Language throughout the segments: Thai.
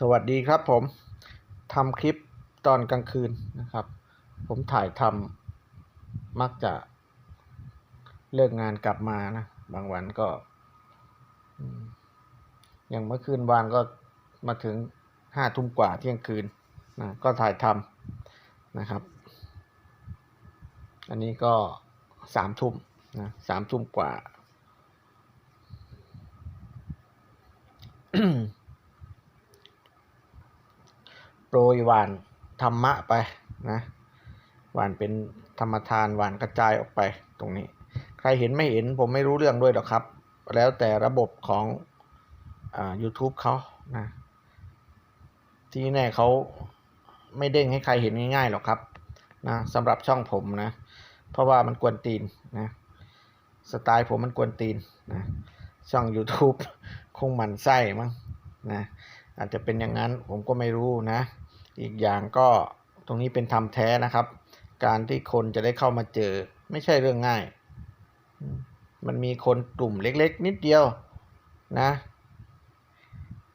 สวัสดีครับผมทำคลิปตอนกลางคืนนะครับ ผมถ่ายทำมักจะเลิกงานกลับมานะ บางวันก็อย่างเมื่อคืนวานก็มาถึงห้าทุ่มกว่าเที่ยงคืนนะก็ถ่ายทำนะครับ อันนี้ก็สามทุ่มนะสามทุ่มกว่า โป รยหวานธรรมะไปนะหวานเป็นธรรมทานหวานกระจายออกไปตรงนี้ ใครเห็นไม่เห็นผมไม่รู้เรื่องด้วยหรอกครับ แล้วแต่ระบบของอ่า YouTube เขานะที่แน่เขาไม่เด้งให้ใครเห็นง่ายๆหรอกครับนะสำหรับช่องผมนะ เพราะว่ามันกวนตีนนะสไตล์ผมมันกวนตีนนะช่อง YouTube คงหมันไส้มั้งนะอาจจะเป็นอย่างนั้นผมก็ไม่รู้นะ อีกอย่างก็ตรงนี้เป็นทำแท้นะครับ การที่คนจะได้เข้ามาเจอ ไม่ใช่เรื่องง่าย มันมีคนกลุ่มเล็ก ๆ นิดเดียวนะ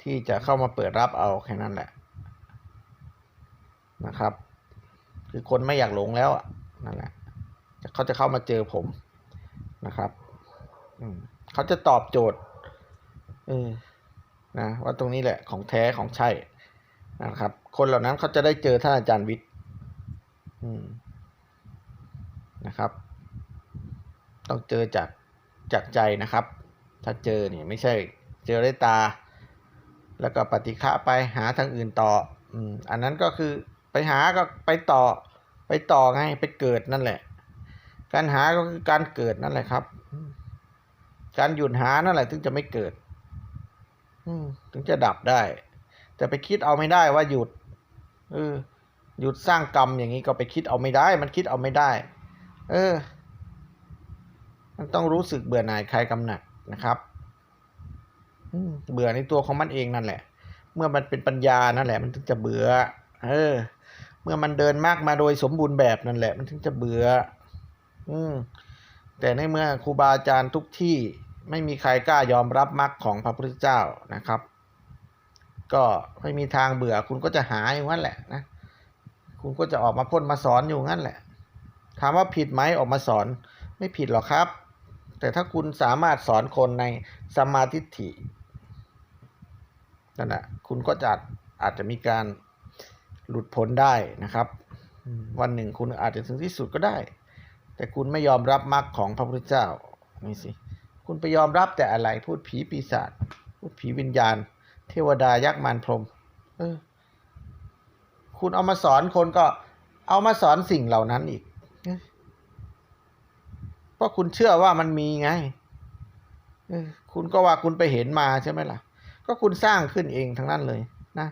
ที่จะเข้ามาเปิดรับเอาแค่นั้นแหละนะครับ คือคนไม่อยากหลงแล้วอะนั่นแหละเขาจะเข้ามาเจอผมนะครับเขาจะตอบโจทย์เออนะว่าตรงนี้แหละของแท้ของใช่ นะครับ คนเหล่านั้นเขาจะได้เจอท่านอาจารย์วิทย์นะครับ ต้องเจอจากจากใจนะครับ ถ้าเจอเนี่ยไม่ใช่เจอด้วยตา แล้วก็ปฏิฆะไปหาทางอื่นต่ออืมอันนั้นก็คือไปหาก็ไปต่อ ไปต่อไงไปเกิดนั่นแหละ การหาก็คือการเกิดนั่นแหละครับ การหยุดหานั่นแหละ ถึงจะไม่เกิดอืมถึงจะดับได้ แต่ไปคิดเอาไม่ได้ว่าหยุดเออหยุดสร้างกรรมอย่างนี้ก็ไปคิดเอาไม่ได้ มันคิดเอาไม่ได้ เออ มันต้องรู้สึกเบื่อหน่ายคลายกำหนัดนะครับเบื่อในตัวของมันเองนั่นแหละ เมื่อมันเป็นปัญญานั่นแหละ มันถึงจะเบื่อ เออ เมื่อมันเดินมากมาโดยสมบูรณ์แบบนั่นแหละ มันถึงจะเบื่อ อืม แต่ในเมื่อครูบาอาจารย์ทุกที่ไม่มีใครกล้ายอมรับมรรคของพระพุทธเจ้านะครับ ก็ไม่มีทางเบื่อ คุณก็จะหาอยู่งั้นแหละนะคุณก็จะออกมาพ่นมาสอนอยู่งั้นแหละ ถามว่าผิดไหมออกมาสอนไม่ผิดหรอกครับ แต่ถ้าคุณสามารถสอนคนในสมาทิฐินั่นแหละคุณก็จะอาจจะมีการหลุดพ้นได้นะครับ วันหนึ่งคุณอาจจะถึงที่สุดก็ได้ แต่คุณไม่ยอมรับมรรคของพระพุทธเจ้านี่สิ คุณไปยอมรับแต่อะไรพูดผีปีศาจพูดผีวิญญาณ เทวดายักษ์มารพรมเออ คุณเอามาสอนคนก็เอามาสอนสิ่งเหล่านั้นอีกเพราะคุณเชื่อว่ามันมีไงออคุณก็ว่าคุณไปเห็นมาใช่ไหมล่ะ ก็คุณสร้างขึ้นเองทั้งนั้นเลยนะ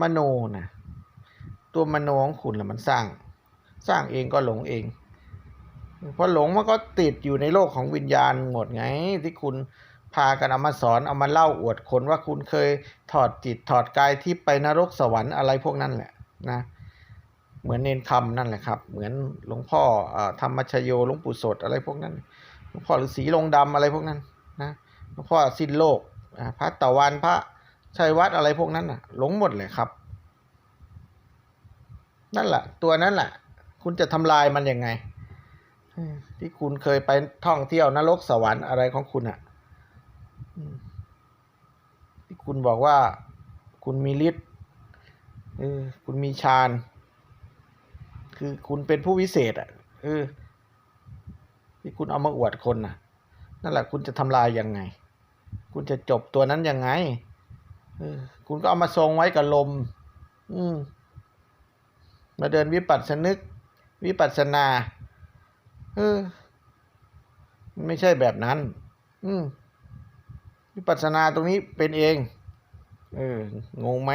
มโนนะตัวมโนของคุณแหละมันสร้าง สร้างเองก็หลงเองเพราะหลงมันก็ติดอยู่ในโลกของวิญญาณหมดไงที่คุณ พากันเอามาสอนเอามาเล่าอวดคนว่าคุณเคยถอดจิตถอดกายที่ไปนรกสวรรค์อะไรพวกนั้นแหละนะเหมือนเนนคำนั่นแหละครับ เหมือนหลวงพ่อธรรมชโยหลวงปู่สดอะไรพวกนั้นหลวงพ่อฤาษีลงดำอะไรพวกนั้นนะหลวงพ่อสิ้นโลกพระตะวันพระชัยวัดอะไรพวกนั้นน่ะหลงหมดเลยครับ นั่นแหละตัวนั้นแหละคุณจะทำลายมันยังไงที่คุณเคยไปท่องเที่ยวนรกสวรรค์อะไรของคุณอะ ที่คุณบอกว่า คุณมีฤทธิ์คุณมีฌาน คือคุณเป็นผู้วิเศษอะเออที่คุณเอามาอวดคนน่ะ นั่นแหละคุณจะทำลายยังไง คุณจะจบตัวนั้นยังไงออคุณก็เอามาทรงไว้กับลม อืมมาเดินวิปัสสนึก วิปัสสนา เออ มันไม่ใช่แบบนั้น อืม วิปัสสนาตรงนี้เป็นเอง เอองงไหม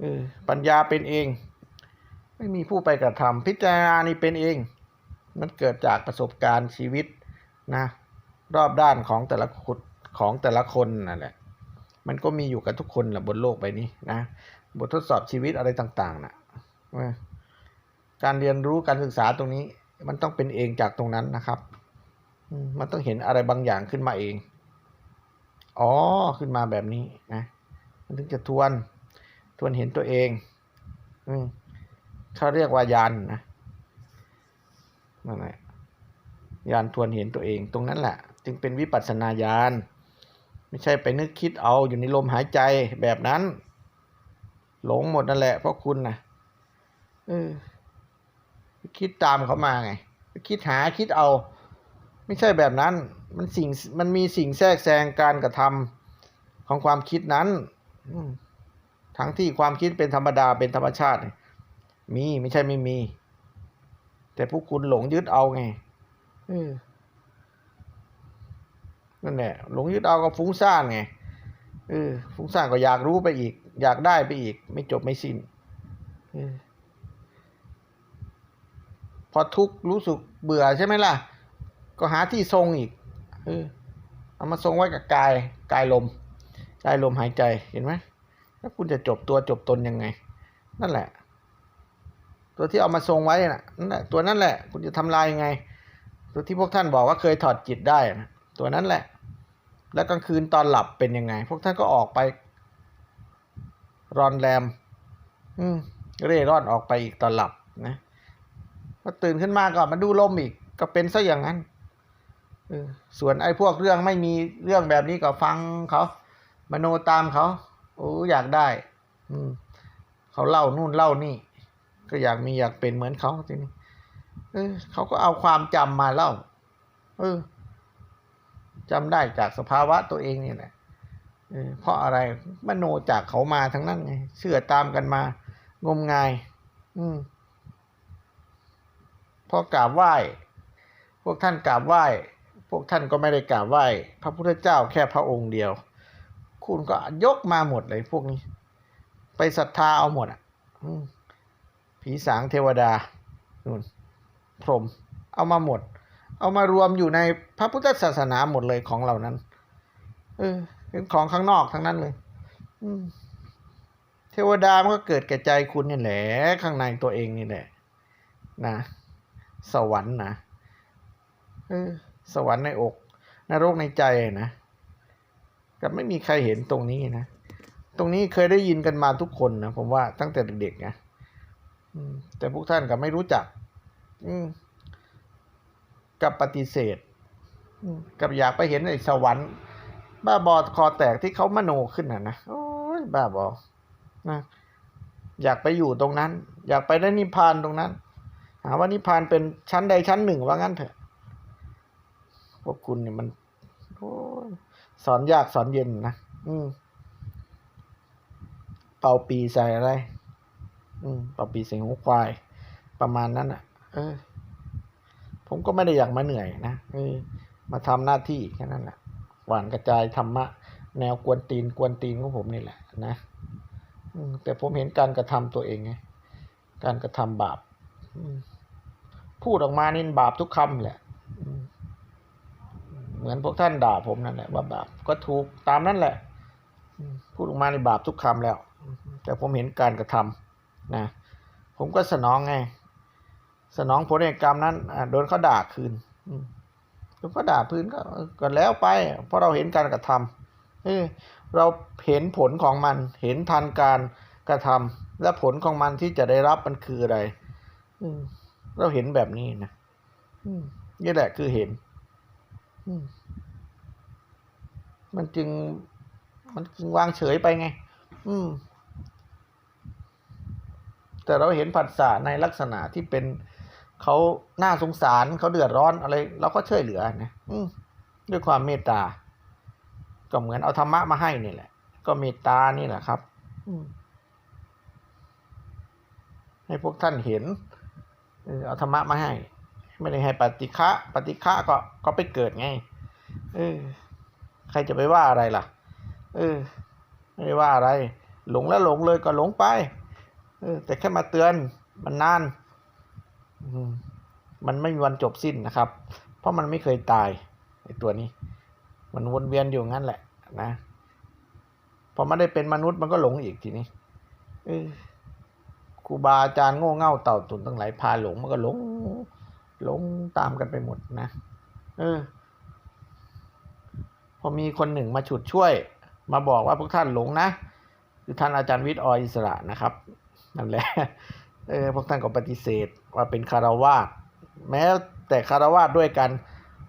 เออปัญญาเป็นเอง ไม่มีผู้ไปกระทำพิจารณานี่เป็นเอง มันเกิดจากประสบการณ์ชีวิตนะ รอบด้านของแต่ละคนของแต่ละคนนั่นแหละ มันก็มีอยู่กับทุกคนแหละบนโลกใบนี้นะ บททดสอบชีวิตอะไรต่างๆนะเออการเรียนรู้การศึกษาตรงนี้ มันต้องเป็นเองจากตรงนั้นนะครับ มันต้องเห็นอะไรบางอย่างขึ้นมาเอง อ๋อ ขึ้นมาแบบนี้นะ มันถึงจะทวน ทวนเห็นตัวเอง อืมเขาเรียกว่ายานนะนั่นแหละยานทวนเห็นตัวเอง ตรงนั้นแหละ จึงเป็นวิปัสสนาญาณไม่ใช่ไปนึกคิดเอาอยู่ในลมหายใจแบบนั้น หลงหมดนั่นแหละเพราะคุณนะเออคิดตามเขามาไง คิดหาคิดเอา ไม่ใช่แบบนั้น มันสิ่งมันมีสิ่งแทรกแซงการกระทำของความคิดนั้นอืมทั้งที่ความคิดเป็นธรรมดาเป็นธรรมชาติ มีไม่ใช่ไม่มี แต่พวกคุณหลงยึดเอาไงเออนั่นแหละหลงยึดเอาก็ฟุ้งซ่านไงเออฟุ้งซ่านก็อยากรู้ไปอีก อยากได้ไปอีก ไม่จบไม่สิ้นเออพอทุกข์รู้สึกเบื่อใช่ไหมล่ะ ก็หาที่ทรงอีกเออเอามาทรงไว้กับกายกายลมกายลมหายใจเห็นไหมแล้วคุณจะจบตัวจบตนยังไง นั่นแหละ ตัวที่เอามาทรงไว้น่ะนั่นแหละตัวนั้นแหละ คุณจะทำลายยังไง ตัวที่พวกท่านบอกว่าเคยถอดจิตได้นะตัวนั้นแหละ แล้วกลางคืนตอนหลับเป็นยังไง พวกท่านก็ออกไป รอนแรม อืมเร่ร่อนออกไปอีกตอนหลับนะพอตื่นขึ้นมาก็มาดูลมอีก ก็เป็นซะอย่างนั้น ส่วนไอ้พวกเรื่องไม่มีเรื่องแบบนี้ก็ฟังเขามโนตามเขาโอ้อยากได้ อืมเขาเล่านู่นเล่านี่ ก็อยากมีอยากเป็นเหมือนเขาทีนี้เออเขาก็เอาความจำมาเล่า เออจำได้จากสภาวะตัวเองนี่แหละเออเพราะอะไรมโนจากเขามาทั้งนั้นไงเชื่อตามกันมา งมงาย อืมพอกราบไหว้ พวกท่านกราบไหว้ พวกท่านก็ไม่ได้กราบไหว้พระพุทธเจ้าแค่พระองค์เดียว คุณก็ยกมาหมดเลยพวกนี้ ไปศรัทธาเอาหมดอะผีสางเทวดานู่นพรหมเอามาหมด เอามารวมอยู่ในพระพุทธศาสนาหมดเลยของเหล่านั้น เออเป็นของข้างนอกทั้งนั้นเลย อืมเทวดามันก็เกิดแก่ใจคุณนี่แหละ ข้างในตัวเองนี่แหละนะ สวรรค์นะเออ สวรรค์ในอกนรกในใจนะก็ไม่มีใครเห็นตรงนี้นะ ตรงนี้เคยได้ยินกันมาทุกคนนะผมว่าตั้งแต่เด็กๆนะแต่พวกท่านก็ไม่รู้จักกับปฏิเสธกับอยากไปเห็นไอ้สวรรค์ บ้าบอคอแตกที่เขามโนขึ้นน่ะนะโอ้ยบ้าบอนะอยากไปอยู่ตรงนั้น อยากไปได้นิพพานตรงนั้น หาว่านิพพานเป็นชั้นใดชั้นหนึ่งว่างั้นเถอะ พวกคุณเนี่ยมันอสอนยากสอนเย็นนะ อืม เป่าปีใส่อะไร อืม เป่าปีใส่หูควาย ประมาณนั้นอะ เออ ผมก็ไม่ได้อยากมาเหนื่อยนะเออมาทำหน้าที่แค่นั้นแหละ หวานกระจายธรรมะ แนวกวนตีนกวนตีนของผมนี่แหละ นะอืมแต่ผมเห็นการกระทำตัวเองไง การกระทำบาปอืมพูดออกมานี่บาปทุกคำแหละ เหมือนพวกท่านด่าผมนั่นแหละว่าบาปก็ถูกตามนั้นแหละพูดออกมาในบาปทุกคำแล้ว แต่ผมเห็นการกระทำนะผมก็สนองไง สนองผลแห่งกรรมนั้นโดนเขาด่าคืนอืมโดนเขาด่าพื้นก็ก็แล้วไป เพราะเราเห็นการกระทำเออเราเห็นผลของมันเห็นทันการกระทำและผลของมันที่จะได้รับมันคืออะไร อืเราเห็นแบบนี้นะอืนี่แหละคือเห็น มันจึง มันจึงวางเฉยไปไง อืม แต่เราเห็นผัสสะในลักษณะที่เป็นเขาหน้าสงสารเขาเดือดร้อนอะไรเราก็ช่วยเหลือนะอืมด้วยความเมตตา ก็เหมือนเอาธรรมะมาให้นี่แหละ ก็เมตตานี่แหละครับอืมให้พวกท่านเห็นเอาธรรมะมาให้ ไม่ได้ให้ปฏิฆะปฏิฆะก็ก็ไปเกิดไงเออใครจะไปว่าอะไรล่ะ เออ ไม่ได้ว่าอะไร หลงแล้วหลงเลยก็หลงไป เออ แต่แค่มาเตือนมันนานอืมมันไม่มีวันจบสิ้นนะครับ เพราะมันไม่เคยตายไอตัวนี้ มันวนเวียนอยู่งั้นแหละ นะพอไม่ได้เป็นมนุษย์มันก็หลงอีกทีนี้เออครูบาอาจารย์โง่เง่าเต่าตุนตั้งหลายพาหลงมันก็หลง หลงตามกันไปหมดนะ เออ พอมีคนหนึ่งมาฉุดช่วย มาบอกว่าพวกท่านหลงนะคือท่านอาจารย์วิทย์ออิสระนะครับนั่นแหละเออพวกท่านก็ปฏิเสธว่าเป็นคารวาสแม้แต่คารวาสด้วยกัน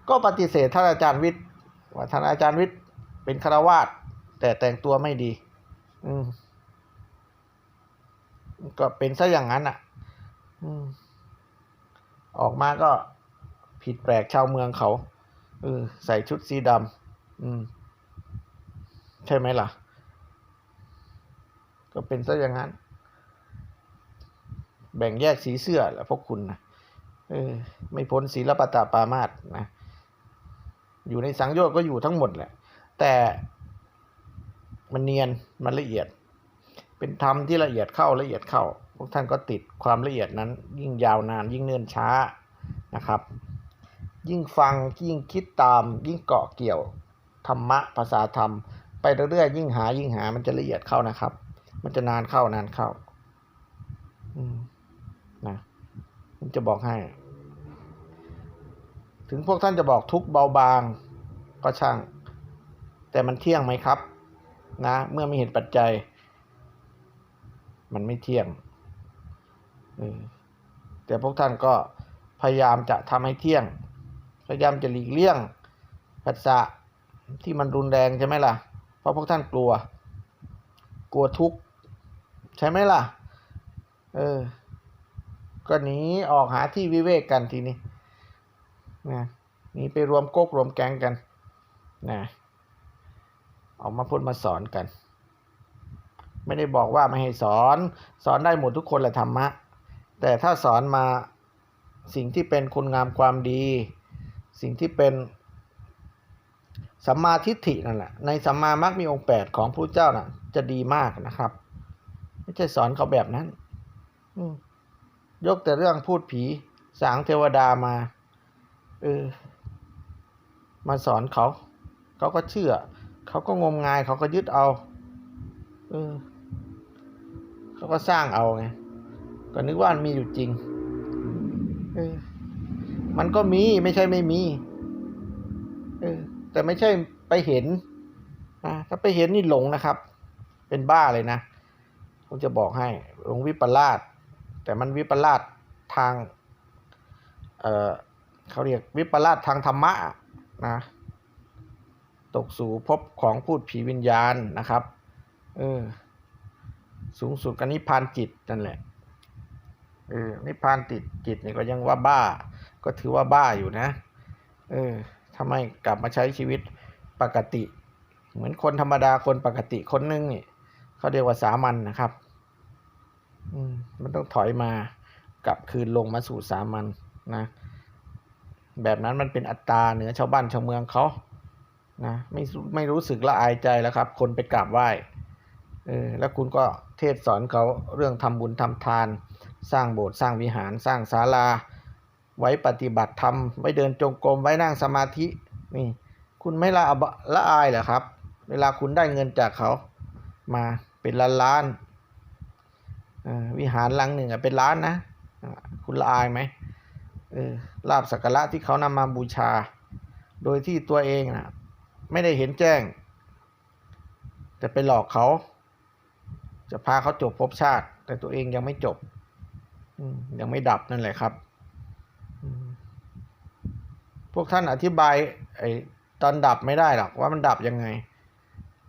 ก็ปฏิเสธท่านอาจารย์วิทย์ว่าท่านอาจารย์วิทย์เป็นคารวาสแต่แต่งตัวไม่ดี อืมก็เป็นซะอย่างนั้นอะ อืม ออกมาก็ผิดแปลกชาวเมืองเขาเออใส่ชุดสีดำอืม ใช่ไหมล่ะ ก็เป็นซะอย่างนั้น แบ่งแยกสีเสื้อแหละพวกคุณนะเออ ไม่พ้นศีลปตาปามาสนะ อยู่ในสังโยชน์ก็อยู่ทั้งหมดแหละ แต่มันเนียนมันละเอียด เป็นธรรมที่ละเอียดเข้าละเอียดเข้า พวกท่านก็ติดความละเอียดนั้นยิ่งยาวนานยิ่งเนิ่นช้านะครับ ยิ่งฟังยิ่งคิดตาม ยิ่งเกาะเกี่ยวธรรมะภาษาธรรม ไปเรื่อยๆยิ่งหายิ่งหามันจะละเอียดเข้านะครับ มันจะนานเข้านานเข้าอืมนะผมจะบอกให้ ถึงพวกท่านจะบอกทุกเบาบางก็ช่าง แต่มันเที่ยงไหมครับ นะ เมื่อไม่เห็นปัจจัย มันไม่เที่ยง แต่พวกท่านก็พยายามจะทำให้เที่ยง พยายามจะหลีกเลี่ยงผัสสะที่มันรุนแรงใช่ไหมล่ะ เพราะพวกท่านกลัว กลัวทุกข์ ใช่ไหมล่ะ เออ ก็หนีออกหาที่วิเวกกันทีนี้นะหนีไปรวมก๊กรวมแก๊งกันนะออกมาพูดมาสอนกัน ไม่ได้บอกว่าไม่ให้สอน สอนได้หมดทุกคนแหละธรรมะ แต่ถ้าสอนมาสิ่งที่เป็นคุณงามความดี สิ่งที่เป็นสัมมาทิฏฐินั่นแหละในสัมมามักมีองค์แปดของพระเจ้าน่ะ จะดีมากนะครับ ไม่ใช่สอนเขาแบบนั้นยกแต่เรื่องพูดผีสางเทวดามาเออมาสอนเขา เขาก็เชื่อ เขาก็งมงายเขาก็ยึดเอาเออเขาก็สร้างเอาไง ก็นึกว่ามันมีอยู่จริงเออมันก็มีไม่ใช่ไม่มีเออแต่ไม่ใช่ไปเห็นนะถ้าไปเห็นนี่หลงนะครับ เป็นบ้าเลยนะผมจะบอกให้หลงวิปลาสแต่มันวิปลาสทาง เอ่อเขาเรียกวิปลาสทางธรรมะนะตกสู่ภพของพูดผีวิญญาณนะครับ เออ สูงสุดกันนิพพานจิตนั่นแหละ เออนิพพานติดจิตนี่ก็ยังว่าบ้า ก็ถือว่าบ้าอยู่นะ เออทำไมกลับมาใช้ชีวิตปกติ เหมือนคนธรรมดาคนปกติคนนึงนี่เขาเรียกว่าสามัญนนะครับอืมมันต้องถอยมากลับคืนลงมาสู่สามัญนนะ แบบนั้นมันเป็นอัตตาเหนือชาวบ้านชาวเมืองเขานะไม่ไม่รู้สึกละอายใจแล้วครับ คนไปกราบไหว้เออแล้วคุณก็เทศสอนเขาเรื่องทำบุญทำทาน สร้างโบสถ์สร้างวิหารสร้างศาลา ไว้ปฏิบัติธรรมไว้เดินจงกรมไว้นั่งสมาธินี่คุณไม่ละละอายเหรอครับ เวลาคุณได้เงินจากเขามาเป็นล้านล้านวิหารหลังหนึ่งเป็นล้านนะ คุณละอายไหมลาบสักการะที่เขานำมาบูชา โดยที่ตัวเองนะไม่ได้เห็นแจ้ง จะไปหลอกเขา จะพาเขาจบภพชาติ แต่ตัวเองยังไม่จบ ยังไม่ดับนั่นแหละครับ พวกท่านอธิบายไอ้ตอนดับไม่ได้หรอกว่ามันดับยังไง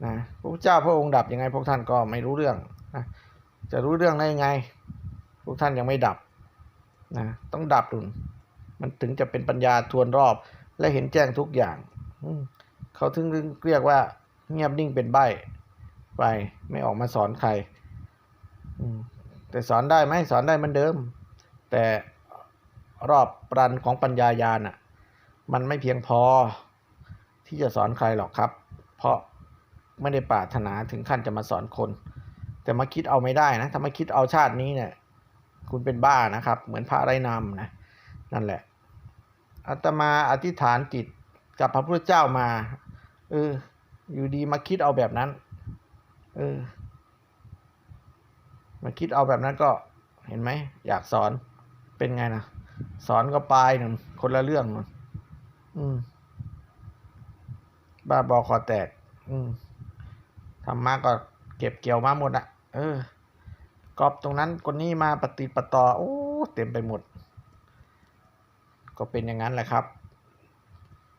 นะพระเจ้าพระองค์ดับยังไง พวกท่านก็ไม่รู้เรื่องนะจะรู้เรื่องได้ยังไง พวกท่านยังไม่ดับนะต้องดับดุนมันถึงจะเป็นปัญญาทวนรอบ และเห็นแจ้งทุกอย่างเขาถึงเรียกว่า เงียบนิ่งเป็นใบไป ไม่ออกมาสอนใคร แต่สอนได้ไหมสอนได้เหมือนเดิม แต่รอบปรันของปัญญายาณอะมันไม่เพียงพอที่จะสอนใครหรอกครับ เพราะไม่ได้ปรารถนาถึงขั้นจะมาสอนคน แต่มาคิดเอาไม่ได้นะถ้ามาคิดเอาชาตินี้เนี่ย คุณเป็นบ้านะครับ เหมือนพระไรนำนะนั่นแหละอาตมาอธิษฐานจิตกับพระพุทธเจ้ามาเอออยู่ดีมาคิดเอาแบบนั้น เออ มาคิดเอาแบบนั้นก็เห็นไหม อยากสอนเป็นไงนะสอนก็ปลายหนึ่งคนละเรื่องนึงอืม บ้าบอคอแตก อืมธรรมะก็เก็บเกี่ยวมาหมดอะเออกอบตรงนั้นคนนี้มาปฏิปต่อโอ้เต็มไปหมด ก็เป็นอย่างนั้นแหละครับ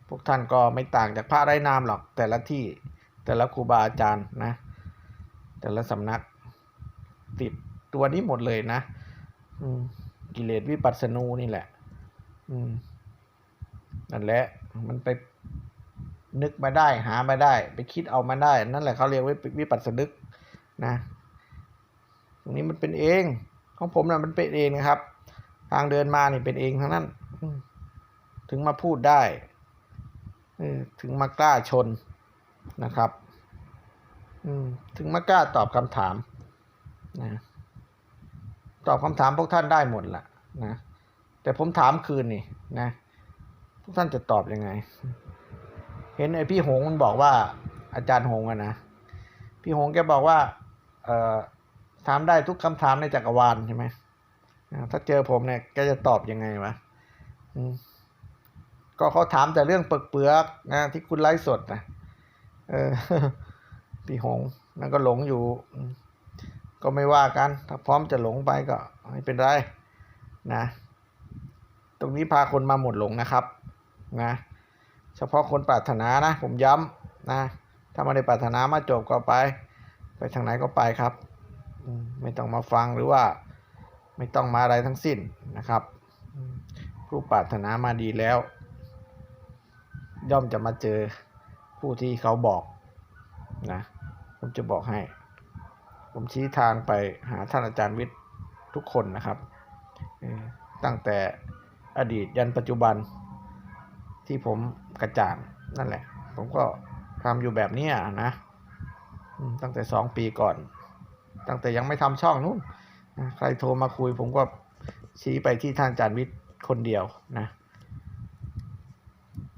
พวกท่านก็ไม่ต่างจากพระไร้นามหรอก แต่ละที่แต่ละครูบาอาจารย์นะ แต่ละสำนัก ติดตัวนี้หมดเลยนะกิเลสวิปัสสนูนี่แหละนั่นแหละ มันไปนึกมาได้ หามาได้ ไปคิดเอามาได้ นั่นแหละเขาเรียกว่าวิปัสสนึกนะ ตรงนี้มันเป็นเองของผมนะมันเป็นเองนะครับ ทางเดินมานี่เป็นเองทั้งนั้นถึงมาพูดได้ถึงมากล้าชนนะครับถึงมากล้าตอบคำถาม นะตอบคำถามพวกท่านได้หมดละนะแต่ผมถามคืนนี่นะพวกท่านจะตอบยังไง เห็นไอพี่หงมันบอกว่าอาจารย์หงอะนะพี่หงแกบอกว่าเอ่อถามได้ทุกคำถามในจักรวาลใช่ไหมถ้าเจอผมเนี่ยแกจะตอบยังไงวะก็เขาถามแต่เรื่องเปลือกๆนะที่คุณไลฟ์สดนะเออพี่หงนั่นก็หลงอยู่ ก็ไม่ว่ากัน ถ้าพร้อมจะหลงไปก็ไม่เป็นไรนะ ตรงนี้พาคนมาหมดหลงนะครับนะเฉพาะคนปรารถนานะ ผมย้ำนะถ้าไม่ได้ปรารถนามาจบก็ไป ไปทางไหนก็ไปครับ ไม่ต้องมาฟังหรือว่าไม่ต้องมาอะไรทั้งสิ้นนะครับ ผู้ปรารถนามาดีแล้ว ย่อมจะมาเจอผู้ที่เขาบอกนะผมจะบอกให้ ผมชี้ทางไปหาท่านอาจารย์วิทย์ทุกคนนะครับ ตั้งแต่อดีตยันปัจจุบันที่ผมกระจ่างนั่นแหละ ผมก็ทำอยู่แบบนี้นะตั้งแต่สองปีก่อน ตั้งแต่ยังไม่ทำช่องนู้นใครโทรมาคุย ผมก็ชี้ไปที่ท่านอาจารย์วิทย์คนเดียวนะ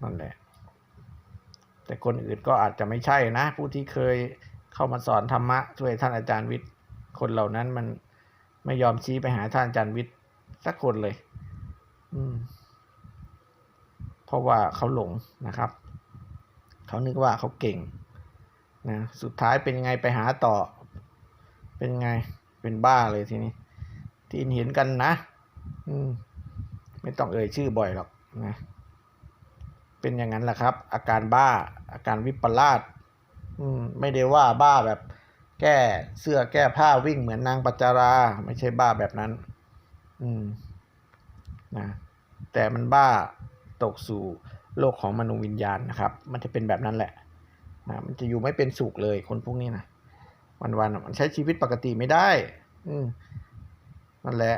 นั่นแหละ แต่คนอื่นก็อาจจะไม่ใช่นะ ผู้ที่เคย เข้ามาสอนธรรมะช่วยท่านอาจารย์วิทย์ คนเหล่านั้นมันไม่ยอมชี้ไปหาท่านอาจารย์วิทย์สักคนเลย อืม เพราะว่าเขาหลงนะครับ เขานึกว่าเขาเก่งนะสุดท้ายเป็นยังไงไปหาต่อ เป็นไงเป็นบ้าเลยทีนี้ที่เห็นกันนะ อืม ไม่ต้องเอ่ยชื่อบ่อยหรอกนะเป็นอย่างนั้นแหละครับ อาการบ้าอาการวิปลาส อืมไม่ได้ว่าบ้าแบบแก้เสื้อแก้ผ้าวิ่งเหมือนนางปัจจารา ไม่ใช่บ้าแบบนั้น อืมนะแต่มันบ้าตกสู่โลกของมนุษย์วิญญาณนะครับ มันจะเป็นแบบนั้นแหละนะมันจะอยู่ไม่เป็นสุขเลยคนพวกนี้นะวันๆมันใช้ชีวิตปกติไม่ได้ อืมนั่นแหละ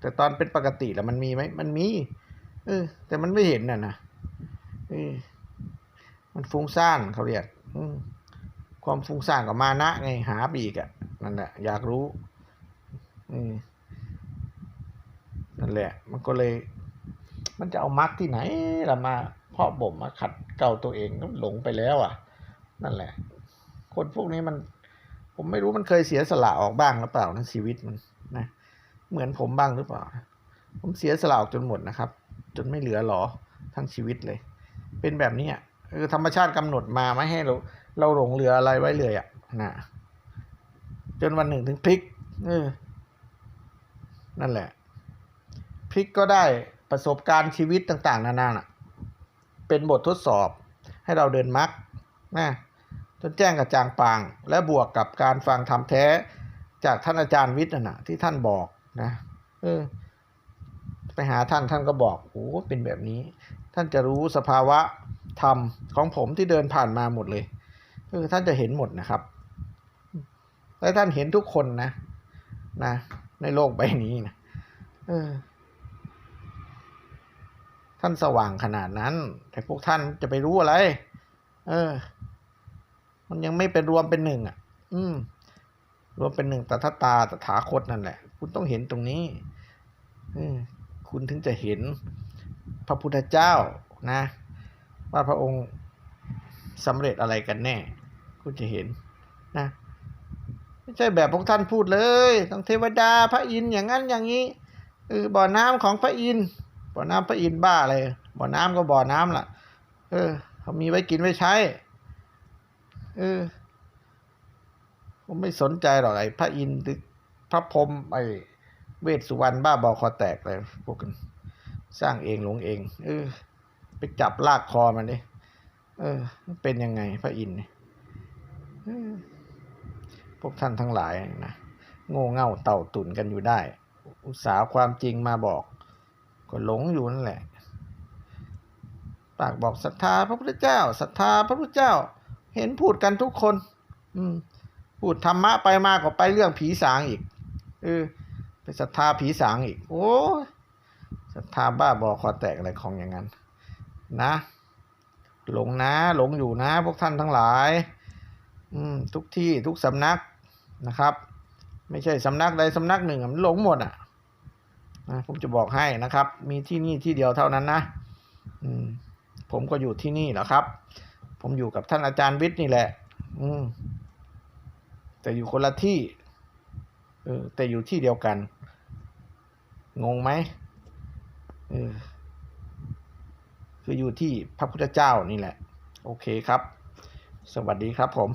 แต่ตอนเป็นปกติแล้วมันมีไหมมันมี เออ แต่มันไม่เห็นน่ะนะเออมันฟุ้งซ่านเขาเรียก ความฟุ้งซ่านกับมานะไงหาไปอีกอะ่ะนั่นแหละอยากรู้นั่นแหละ มันก็เลย มันจะเอามรรคที่ไหนละมาเพาะบ่มมาขัดเกลาตัวเองก็หลงไปแล้วอะ นั่นแหละ คนพวกนี้มัน ผมไม่รู้มันเคยเสียสละออกบ้างหรือเปล่าในชีวิตมันนะเหมือนผมบ้างหรือเปล่า ผมเสียสละออกจนหมดนะครับ จนไม่เหลือหรอทั้งชีวิตเลย เป็นแบบนี้อะ คือธรรมชาติกำหนดมาไม่ให้เราเราหลงเหลืออะไรไว้เลยอะนะจนวันหนึ่งถึงพลิกเออนั่นแหละพลิกก็ได้ประสบการณ์ชีวิตต่าง ๆ นานาน่ะ เป็นบททดสอบให้เราเดินมรรคนะจนแจ้งกระจ่างปาง และบวกกับการฟังธรรมแท้จากท่านอาจารย์วิทย์น่ะนะที่ท่านบอกนะเออไปหาท่านท่านก็บอกโอ้เป็นแบบนี้ ท่านจะรู้สภาวะ ธรรมของผมที่เดินผ่านมาหมดเลยเออท่านจะเห็นหมดนะครับ และท่านเห็นทุกคนนะ นะ ในโลกใบนี้นะเออ ท่านสว่างขนาดนั้น แต่พวกท่านจะไปรู้อะไร เออ มันยังไม่เป็นรวมเป็นหนึ่งอะ อืม รวมเป็นหนึ่งตถาตาตถาคตนั่นแหละ คุณต้องเห็นตรงนี้ออคุณถึงจะเห็นพระพุทธเจ้านะ ว่าพระองค์สำเร็จอะไรกันแน่ คุณจะเห็นนะไม่ใช่แบบพวกท่านพูดเลยต้องเทวดาพระอินทร์อย่างนั้นอย่างนี้เออบ่อน้ำของพระอินทร์บ่อน้ำพระอินทร์บ้าอะไรบ่อน้ำก็บ่อน้ำล่ะ เออเขามีไว้กินไว้ใช้ เออผมไม่สนใจหรอกไอ้พระอินทร์หรือพระพรหมไอ้เวสสุวรรณบ้าบอคอแตกอะไรพวกกัน สร้างเองหลงเอง เออ ไปจับลากคอมันดิเออ เป็นยังไงพระอินทร์เนี่ยพวกท่านทั้งหลายนะโง่เง่าเต่าตุ่นกันอยู่ได้ อุตสาหความจริงมาบอก ก็หลงอยู่นั่นแหละ ปากบอกศรัทธาพระพุทธเจ้าศรัทธาพระพุทธเจ้า เห็นพูดกันทุกคน อืมพูดธรรมะไปมาก็ไปเรื่องผีสางอีกเออไปศรัทธาผีสางอีก โอ้ศรัทธาบ้าบอคอแตกอะไรของอย่างนั้น นะหลงนะหลงอยู่นะพวกท่านทั้งหลายทุกที่ทุกสำนักนะครับ ไม่ใช่สำนักใดสำนักหนึ่งมันหลงหมดอะนะผมจะบอกให้นะครับ มีที่นี่ที่เดียวเท่านั้นนะมผมก็อยู่ที่นี่แหละครับ ผมอยู่กับท่านอาจารย์วิทย์นี่แหละ อืมแต่อยู่คนละที่เออแต่อยู่ที่เดียวกัน งงไหมเออ คืออยู่ที่พระพุทธเจ้านี่แหละ โอเคครับ สวัสดีครับผม